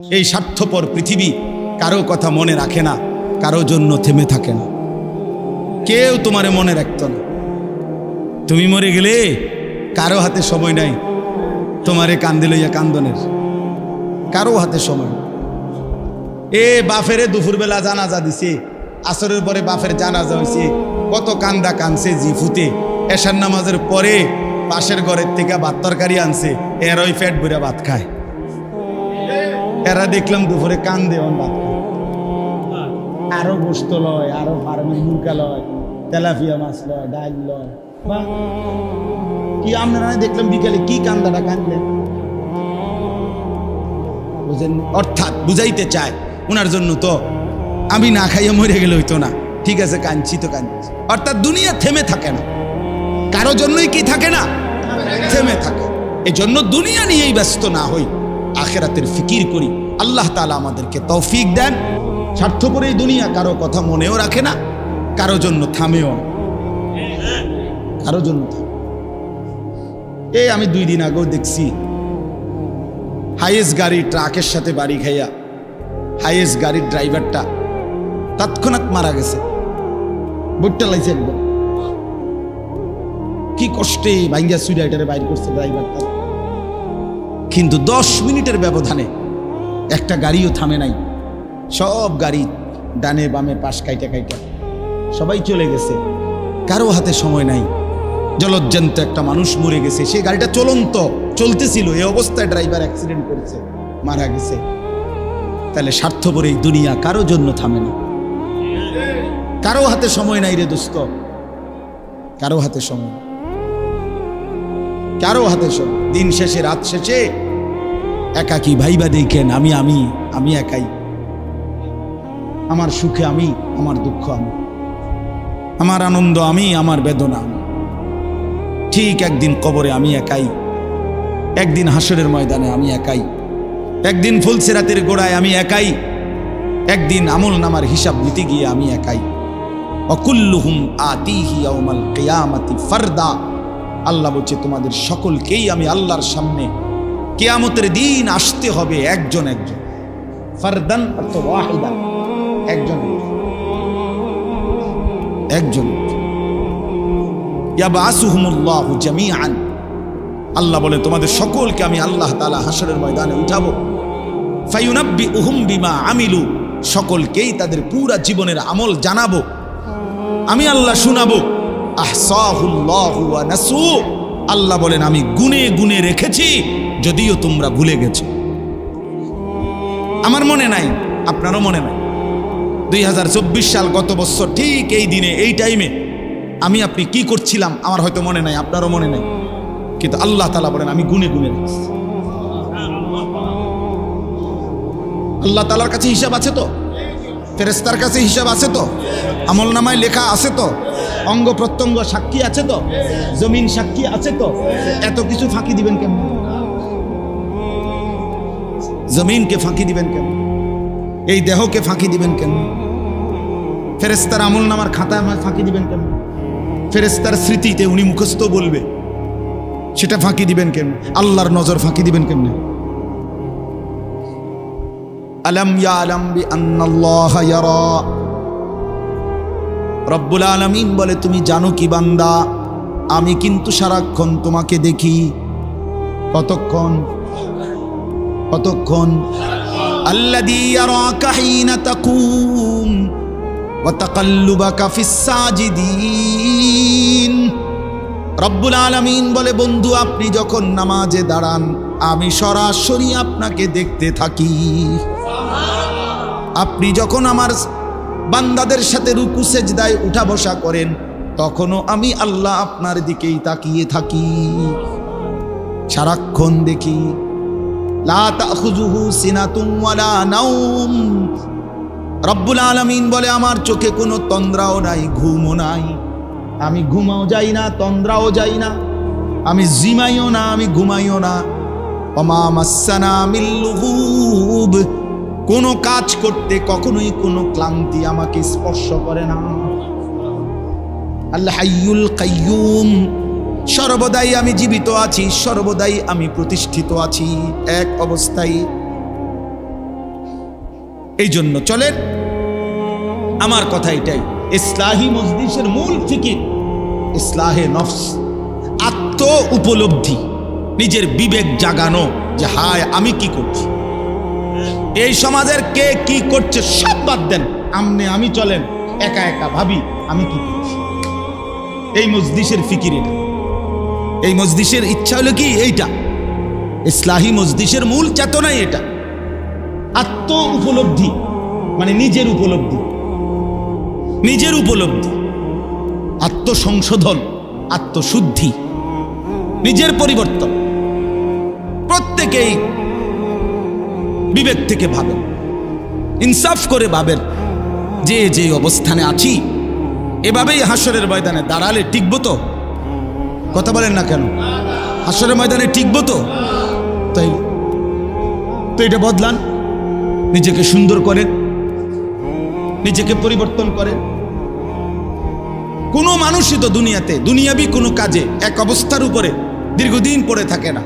এই স্বার্থপর পৃথিবী কারও কথা মনে রাখে না, কারও জন্য থেমে থাকে না। কেউ তোমারে মনে রাখত না। তুমি মরে গেলে কারও হাতে সময় নাই, তোমারে কান্দে লইয়া কান্দনের। কারও হাতে সময়। এ বাফেরে দুপুরবেলা জানাজা দিছে, আসরের পরে বাফের জানাজা হয়েছে কত কান্দা কানছে জি ফুতে। এশার নামাজের পরে পাশের ঘরের থেকে ভাত তরকারি আনছে, এরই ফ্যাট ভরে ভাত খায়। এরা দেখলাম দুপুরে কান্দে অন ভাত আরও গোস্ত লয়, আরও ফার্মের মুরগা লয়, তেলাপিয়া মাছ লয়, ডাল লয়। কি আপনারা দেখলাম বিকালে কি কান্দাটা কান্দলেন বুঝেন, অর্থাৎ বুঝাইতে চায় ওনার জন্য তো আমি না খাইয়া মরে গেলে হইতো না। ঠিক আছে, কাঁদছি তো কাঁদছি। অর্থাৎ দুনিয়া থেমে থাকে না। কারও জন্যই কি থাকে না? থেমে থাকে। এই জন্য দুনিয়া নিয়েই ব্যস্ত না হই। আখেরাতের ফিকির করি। আল্লাহ তালা আমাদেরকে তৌফিক দেন। স্বার্থপর এই দুনিয়া কারও কথা মনেও রাখে না, কারও জন্য থামেও কারও জন্য এই আমি দুই দিন আগেও দেখছি, হাইয়েস্ট গাড়ি ট্রাকের সাথে বাড়ি খাইয়া হাইয়েস্ট গাড়ির ড্রাইভারটা তৎক্ষণাৎ মারা গেছে। বুটটা লাইছে একদম। কি কষ্টে ভাঙ্গা সুইডাইটারে বাইর করছে ড্রাইভারটা। কিন্তু দশ মিনিটের ব্যবধানে একটা গাড়িও থামে নাই। সব গাড়ি ডানে বামে পাশ কাইটা কাইটা। সবাই চলে গেছে। কারও হাতে সময় নাই। জলজ্জান্ত একটা মানুষ মরে গেছে। সেই গাড়িটা চলন্ত, চলতেছিল। এই অবস্থায় ড্রাইভার অ্যাক্সিডেন্ট করেছে, মারা গেছে। তাহলে স্বার্থপর এই দুনিয়া কারও জন্য থামে না। কারও হাতে সময় নাই রে দোস্ত। কারও হাতে সময়। কারও হাতে সময় দিন শেষে, রাত শেষে একাকি ভাইবা দেখেন, আমি আমি আমি একাই। আমার সুখে আমি, আমার দুঃখ আমি। আমার আনন্দ আমি, আমার বেদনা আমি। ঠিক একদিন কবরে আমি একাই। একদিন হাসরের ময়দানে আমি একাই। একদিন ফুলসেরাতের গোড়ায় আমি একাই। একদিন আমল নামার হিসাব নিতে গিয়ে আমি একাই। অকুল্লুহুম আতিহি ইয়াউমাল কিয়ামাতি ফারদা। আল্লাহ বলছে, তোমাদের সকলকেই আমি আল্লাহর সামনে কেয়ামতের দিন আসতে হবে একজন একজন। ফারদান একজন একজন। আল্লাহ বলে, তোমাদের সকলকে আমি আল্লাহ তালা হাসরের ময়দানে উঠাবো। ফায়ুনাব্বি উহুম বিমা আমিলু। সকলকেই তাদের পুরা জীবনের আমল জানাব। আমি আল্লাহ শুনাবো। আল্লাহ বলেন, আমি গুনে গুনে রেখেছি, যদিও তোমরা ভুলে গেছো। আমার মনে নাই, আপনারও মনে নাই। দুই হাজার চব্বিশ সাল গত বছর, ঠিক এই দিনে, এই টাইমে আমি, আপনি কি করছিলাম, আমার হয়তো মনে নাই, আপনারও মনে নাই। কিন্তু আল্লাহ তালা বলেন, আমি গুনে গুনে রেখেছি। আল্লাহ তালার কাছে হিসাব আছে তো? ফেরেস্তার কাছে হিসাব আছে তো? আমল নামায় লেখা আছে তো? অঙ্গ প্রত্যঙ্গ সাক্ষী আছে তো? জমিন সাক্ষী আছে তো? এত কিছু ফাঁকি দিবেন কেমন? জমিনকে ফাঁকি দিবেন কেন এই দেহকে ফাঁকি দিবেন কেন ফেরেস্তার আমল নামার খাতায় আমার ফাঁকি দিবেন কেন ফেরেস্তার স্মৃতিতে উনি মুখস্থ বলবে, সেটা ফাঁকি দিবেন কেন আল্লাহর নজর ফাঁকি দিবেন কেমনে? আলম ইয়া আলম বি আন্নাল্লাহ ইয়ারা রব্বুল আলামিন বলে, তুমি জানো কি বান্দা? আমি কিন্তু সারাক্ষণ তোমাকে দেখি। কতক্ষণ? কতক্ষণ? রব্বুল আলামিন বলে, বন্ধু, আপনি যখন নামাজে দাঁড়ান, আমি সরাসরি আপনাকে দেখতে থাকি। আপনি যখন আমার বান্দাদের সাথে রুকু, সেজদায় উঠা বসা করেন, তখনও আমি আল্লাহ আপনার দিকেই তাকিয়ে থাকি। সারাক্ষণ দেখি রব্বুল আলামিন বলে, আমার চোখে কোনো তন্দ্রাও নাই, ঘুমও নাই। আমি ঘুমাও যাই না, তন্দ্রাও যাই না। আমি জিমাইও না, আমি ঘুমাইও না। অমা মাসানা মিল্লুহুব কোনো কাজ করতে কখনোই কোনো ক্লান্তি আমাকে স্পর্শ করে না। আল্লাহ হাইয়ুল কাইয়ুম, সর্বদাই আমি জীবিত আছি, সর্বদাই আমি প্রতিষ্ঠিত আছি এক অবস্থায়। এই জন্য চলেন, আমার কথা এটাই। ইসলাহি মজলিসের মূল ফিকির, ইসলাহে নফস, আত্ম উপলব্ধি, নিজের বিবেক জাগানো যে হায়, আমি কি করছি? এই সমাজের কে কি করছে সব বাদ দেন। আমনে আমি চলেন, একা একা ভাবি আমি কি করছি। এই মজলিসের ফিকির এটা। এই মজলিসের ইচ্ছা হলো কি এইটা। ইসলাহি মজলিসের মূল চেতনাই এটা। আত্ম উপলব্ধি মানে নিজের উপলব্ধি। নিজের উপলব্ধি। আত্মসংশোধন, আত্মশুদ্ধি, নিজের পরিবর্তন। প্রত্যেকেই বিবেক থেকে ভাবেন। ইনসাফ করে ভাবেন যে যে অবস্থানে আছি, এভাবেই হাসরের ময়দানে দাঁড়ালে টিকবো তো। কথা বলেন না কেন? হাসরের ময়দানে টিকবো তো। তাই তো এটা বদলান। নিজেকে সুন্দর করেন। নিজেকে পরিবর্তন করেন। কোনো মানুষই তো দুনিয়াতে, দুনিয়াবি কোনো কাজে এক অবস্থার উপরে দীর্ঘদিন পড়ে থাকে না।